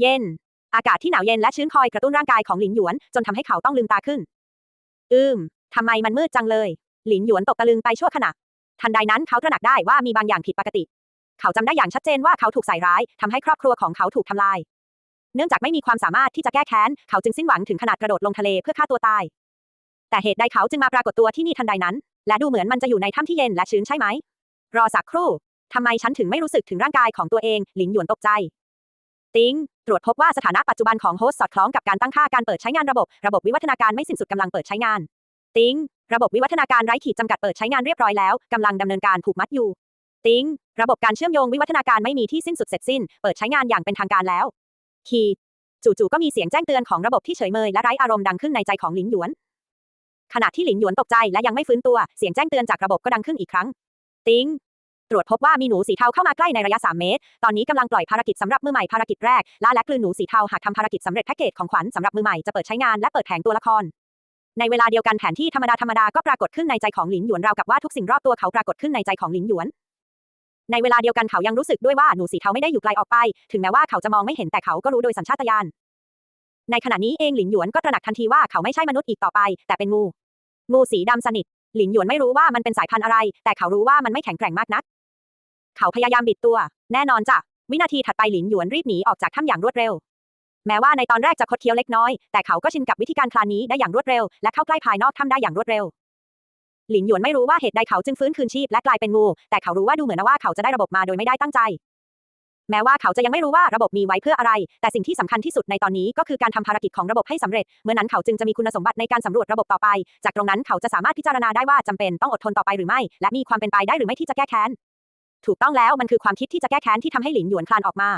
เย็น อากาศที่หนาวเย็นและชื้นคอยกระตุ้นร่างกายของหลินหยวน จนทำให้เขาต้องลืมตาขึ้น อืมทำไมมันมืดจังเลย หลินหยวนตกตะลึงไปชั่วขณะ ทันใดนั้นเขาตระหนักได้ว่ามีบางอย่างผิดปกติ เขาจำได้อย่างชัดเจนว่าเขาถูกใส่ร้ายทำให้ครอบครัวของเขาถูกทำลาย เนื่องจากไม่มีความสามารถที่จะแก้แค้น เขาจึงสิ้นหวังถึงขนาดกระโดดลงทะเลเพื่อฆ่าตัวตาย แต่เหตุใดเขาจึงมาปรากฏตัวที่นี่ทันใดนั้น และดูเหมือนมันจะอยู่ในถ้ำที่เย็นและชื้นใช่ไหม รอสักครู่ทำไมฉันถึงไม่รู้สึกถึงร่างกายของตัวเอง หลินหยวนตกใจ ติ้งตรวจพบว่าสถานะปัจจุบันของโฮสต์สอดคล้องกับการตั้งค่าการเปิดใช้งานระบบ ระบบวิวัฒนาการไม่สิ้นสุดกำลังเปิดใช้งาน ติ้งระบบวิวัฒนาการไร้ขีดจำกัดเปิดใช้งานเรียบร้อยแล้วกำลังดำเนินการผูกมัดอยู่ ติ้งระบบการเชื่อมโยงวิวัฒนาการไม่มีที่สิ้นสุดเสร็จสิ้น เปิดใช้งานอย่างเป็นทางการแล้ว ขีดจู่ๆก็มีเสียงแจ้งเตือนของระบบที่เฉยเมยและไร้อารมณ์ดังขึ้นในใจของหลินหยวน ขณะที่หลินหยวนตกใจและยังไม่ฟื้นตัว เสียงแจ้งเตือนจากระบบก็ดังขึ้นอีกครั้ง ติง ตรวจพบว่ามีหนูสีเทาเข้ามาใกล้ในระยะ 3 เมตร ตอนนี้กำลังปล่อยภารกิจสำหรับมือใหม่ภารกิจแรกล่าและกลืนหนูสีเทาหากทำภารกิจสำเร็จแพ็กเกจของขวัญสำหรับมือใหม่จะเปิดใช้งานและเปิดแผงตัวละคร ในเวลาเดียวกันแผนที่ธรรมดาธรรมดาก็ปรากฏขึ้นในใจของหลินหยวนราวกับว่าทุกสิ่งรอบตัวเขาปรากฏขึ้นในใจของหลินหยวนในเวลาเดียวกันเขายังรู้สึกด้วยว่าหนูสีเทาไม่ได้อยู่ไกลออกไป ถึงแม้ว่าเขาจะมองไม่เห็นแต่เขาก็รู้โดยสัญชาตญาณ ในขณะนี้เองหลินหยวนก็ตระหนักทันทีว่าเขาไม่ใช่มนุษย์อีกต่อไป แต่เป็นงู งูสีดำสนิท หลินหยวนไม่รู้ว่ามันเป็นสายพันธุ์อะไร แต่เขารู้ว่ามันไม่แข็งแกร่งมากนัก เขาพยายามบิดตัว แน่นอนจ้ะ วินาทีถัดไปหลินหยวนรีบหนีออกจากถ้ำอย่างรวดเร็ว แม้ว่าในตอนแรกจะคดเคี้ยวเล็กน้อย แต่เขาก็ชินกับวิธีการคลานนี้ได้อย่างรวดเร็ว และเข้าใกล้ภายนอกถ้ำได้อย่างรวดเร็ว หลินหยวนไม่รู้ว่าเหตุใดเขาจึงฟื้นคืนชีพและกลายเป็นงู แต่เขารู้ว่าดูเหมือนว่าเขาจะได้ระบบมาโดยไม่ได้ตั้งใจ แม้ว่าเขาจะยังไม่รู้ว่าระบบมีไว้เพื่ออะไร แต่สิ่งที่สำคัญที่สุดในตอนนี้ก็คือการทำภารกิจของระบบให้สำเร็จ เมื่อนั้นเขาจึงจะมีคุณสมบัติในการสำรวจระบบต่อไป จากตรงนั้นเขาจะสามารถพิจารณาได้ว่าจำเป็นต้องอดทนต่อไปหรือไม่ และมีความเป็นไปได้หรือไม่ที่จะแก้แค้น ถูกต้องแล้วมันคือความคิดที่จะแก้แค้นที่ทำให้หลินหยวนคลานออกมา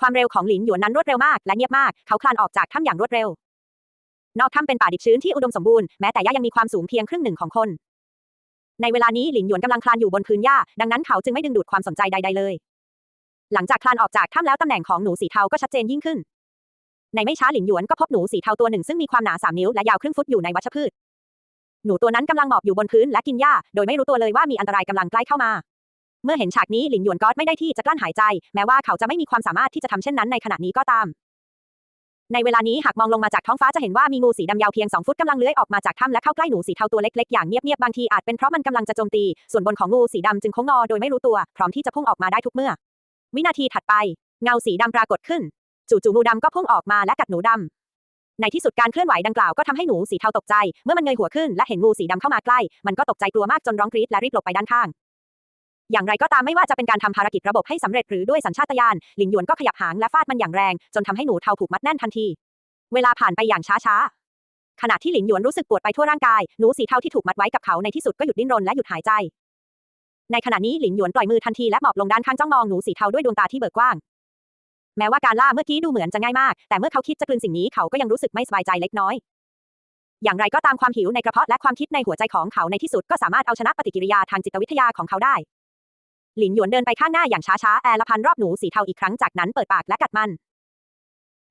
ความเร็วของหลินหยวนนั้นรวดเร็วมากและเงียบมาก เขาคลานออกจากถ้ำอย่างรวดเร็ว นอกถ้ำเป็นป่าดิบชื้นที่อุดมสมบูรณ์แม้แต่หญ้ายังมีความสูงเพียงครึ่งหนึ่งของคน ในเวลานี้หลินหยวนกำลังคลานอยู่บนพื้นหญ้าดังนั้นเขาจึงไม่ดึงดูดความสนใจใด ๆเลย หลังจากคลานออกจากถ้ำแล้วตำแหน่งของหนูสีเทาก็ชัดเจนยิ่งขึ้น ในไม่ช้าหลินหยวนก็พบหนูสีเทาตัวหนึ่งซึ่งมีความหนาสามนิ้วและยาวครึ่งฟุตอยู่ในวัชพืชหนูตัวนั้นกำลังหมอบอยู่บนพื้นและกินหญ้า โดยไม่รู้ตัวเลยว่ามีอันตรายกำลังใกล้เข้ามา เมื่อเห็นฉากนี้หลินหยวนก็ไม่ได้ที่จะกลั้นหายใจ แม้ว่าเขาจะไม่มีความสามารถที่จะทำเช่นนั้นในขณะนี้ก็ตาม ในเวลานี้หากมองลงมาจากท้องฟ้าจะเห็นว่ามีงูสีดำยาวเพียง 2 ฟุตกำลังเลื้อยออกมาจากถ้ำและเข้าใกล้หนูสีเทาตัวเล็กๆอย่างเงียบๆบางทีอาจเป็นเพราะมันกำลังจะโจมตี ส่วนบนของงูสีดำจึงโค้งงอโดยไม่รู้ตัว พร้อมที่จะพุ่งออกมาได้ทุกเมื่อ วินาทีถัดไป เงาสีดำปรากฏขึ้น จู่ๆงูดำก็พุ่งออกมาและกัดหนูดำในที่สุดการเคลื่อนไหวดังกล่าวก็ทำให้หนูสีเทาตกใจ เมื่อมันเงยหัวขึ้นและเห็นงูสีดำเข้ามาใกล้ มันก็ตกใจกลัวมากจนร้องกรีดและรีบหลบไปด้านข้าง อย่างไรก็ตามไม่ว่าจะเป็นการทำภารกิจระบบให้สำเร็จหรือด้วยสัญชาตญาณหลินหยวนก็ขยับหางและฟาดมันอย่างแรง จนทำให้หนูเทาผูกมัดแน่นทันที เวลาผ่านไปอย่างช้าๆขณะที่หลินหยวนรู้สึกปวดไปทั่วร่างกายหนูสีเทาที่ถูกมัดไว้กับเขาในที่สุดก็หยุดดิ้นรนและหยุดหายใจ ในขณะนี้หลินหยวนปล่อยมือทันทีและหมอบลงด้านข้างจ้องมองหนูสีเทาด้วยดวงตาที่เบิกกว้างแม้ว่าการล่าเมื่อกี้ดูเหมือนจะง่ายมาก แต่เมื่อเขาคิดจะกลืนสิ่งนี้เขาก็ยังรู้สึกไม่สบายใจเล็กน้อย อย่างไรก็ตามความหิวในกระเพาะและความคิดในหัวใจของเขาในที่สุดก็สามารถเอาชนะปฏิกิริยาทางจิตวิทยาของเขาได้ หลินหยวนเดินไปข้างหน้าอย่างช้าๆ แอร์ละพันรอบหนูสีเทาอีกครั้งจากนั้นเปิดปากและกัดมัน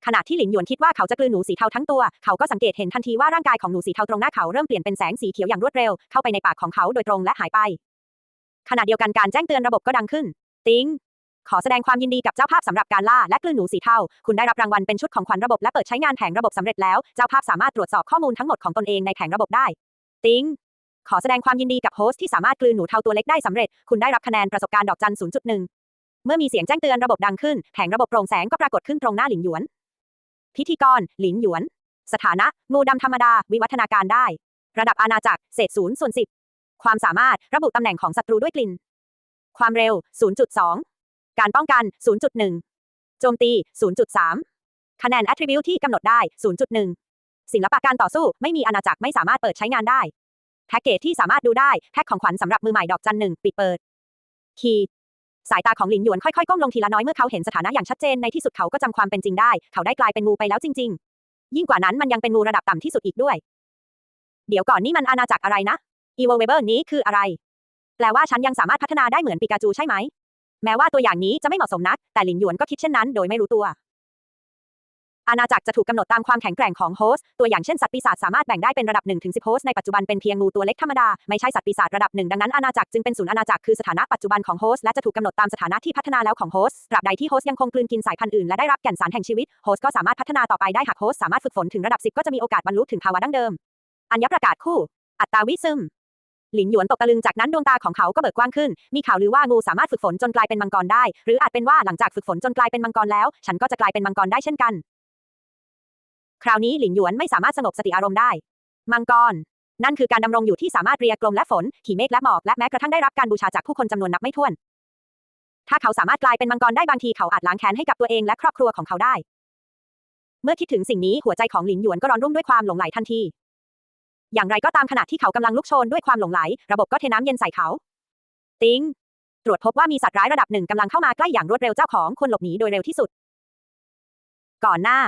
ขณะที่หลินหยวนคิดว่าเขาจะกลืนหนูสีเทาทั้งตัว เขาก็สังเกตเห็นทันทีว่าร่างกายของหนูสีเทาตรงหน้าเขาเริ่มเปลี่ยนเป็นแสงสีเขียวอย่างรวดเร็ว เข้าไปในปากของเขาโดยตรงและหายไป ขณะเดียวกันการแจ้งเตือนระบบก็ดังขึ้น ติงขอแสดงความยินดีกับเจ้าภาพสำหรับการล่าและกลืนหนูสีเทา คุณได้รับรางวัลเป็นชุดของขวัญระบบและเปิดใช้งานแผงระบบสำเร็จแล้ว เจ้าภาพสามารถตรวจสอบข้อมูลทั้งหมดของตนเองในแผงระบบได้ ติง ขอแสดงความยินดีกับโฮสต์ที่สามารถกลืนหนูเทาตัวเล็กได้สำเร็จ คุณได้รับคะแนนประสบการณ์ดอกจัน 0.1 เมื่อมีเสียงแจ้งเตือนระบบดังขึ้น แผงระบบโปร่งแสงก็ปรากฏขึ้นตรงหน้าหลินหยวน พิธีกร หลินหยวน สถานะ งูดำธรรมดา วิวัฒนาการได้ ระดับอาณาจักร เศษ0ส่วน10ความสามารถระบุตำแหน่งของศัตรูด้วยกลิ่น ความเร็ว 0.2 การป้องกัน 0.1 โจมตี 0.3 คะแนน attribute ที่กำหนดได้ 0.1 ศิลปะการต่อสู้ไม่มีอาณาจักรไม่สามารถเปิดใช้งานได้ แพ็กเกจที่สามารถดูได้ แพ็กของขวัญสำหรับมือใหม่ดอกจันหนึ่งปิดเปิด คีย์สายตาของหลินหยวนค่อยๆ ก้มลงทีละน้อยเมื่อเขาเห็นสถานะอย่างชัดเจนในที่สุดเขาก็จำความเป็นจริงได้ เขาได้กลายเป็นงูไปแล้วจริง ๆ ยิ่งกว่านั้นมันยังเป็นงูระดับต่ำที่สุดอีกด้วย เดี๋ยวก่อนนี่มันอาณาจักรอะไรนะ Evolver นี้คืออะไร แปลว่าฉันยังสามารถพัฒนาได้เหมือนปิกาจูใช่ไหม แม้ว่าตัวอย่างนี้จะไม่เหมาะสมนัก แต่หลินหยวนก็คิดเช่นนั้น โดยไม่รู้ตัว อาณาจักรจะถูกกำหนดตามความแข็งแกร่งของโฮสต์ตัวอย่างเช่นสัตว์ปีศาจสามารถแบ่งได้เป็นระดับ1ถึง10โฮสต์ในปัจจุบันเป็นเพียงงูตัวเล็กธรรมดา ไม่ใช่สัตว์ปีศาจระดับหนึ่งดังนั้นอาณาจักรจึงเป็นศูนย์อาณาจักรคือสถานะปัจจุบันของโฮสต์และจะถูกกำหนดตามสถานะที่พัฒนาแล้วของโฮสต์ตราบใดที่โฮสต์ยังคงกลืนกินสายพันธุ์อื่นและได้รับแก่นสารแห่งชีวิตโฮสต์ก็สามารถพัฒนาต่อไปได้หากโฮสต์สามารถฝึกฝนถึงระดับ 10 ก็จะมีโอกาสบรรลุถึงภาวะดั้งเดิม อัญญประกาศคู่ อัตตาวิซึมหลินหยวนตกตะลึงจากนั้นดวงตาของเขาก็เบิกกว้างขึ้น มีข่าวลือว่างูสามารถฝึกฝนจนกลายเป็นมังกรได้ หรืออาจเป็นว่าหลังจากฝึกฝนจนกลายเป็นมังกรแล้ว ฉันก็จะกลายเป็นมังกรได้เช่นกัน คราวนี้หลินหยวนไม่สามารถสงบสติอารมณ์ได้ มังกร นั่นคือการดำรงอยู่ที่สามารถเรียกลมและฝน ขี่เมฆและหมอกและแม้กระทั่งได้รับการบูชาจากผู้คนจำนวนนับไม่ถ้วน ถ้าเขาสามารถกลายเป็นมังกรได้บางทีเขาอาจล้างแค้นให้กับตัวเองและครอบครัวของเขาได้ เมื่อคิดถึงสิ่งนี้หัวใจของหลินหยวนก็ร้อนรุ่มด้วยความหลงใหลทันที อย่างไรก็ตามขณะที่เขากำลังลุกโชนด้วยความหลงไหล ระบบก็เทน้ำเย็นใส่เขา ติงตรวจพบว่ามีสัตว์ร้ายระดับหนึ่งกำลังเข้ามาใกล้อย่างรวดเร็วเจ้าของควรหลบหนีโดยเร็วที่สุด ก่อนหน้า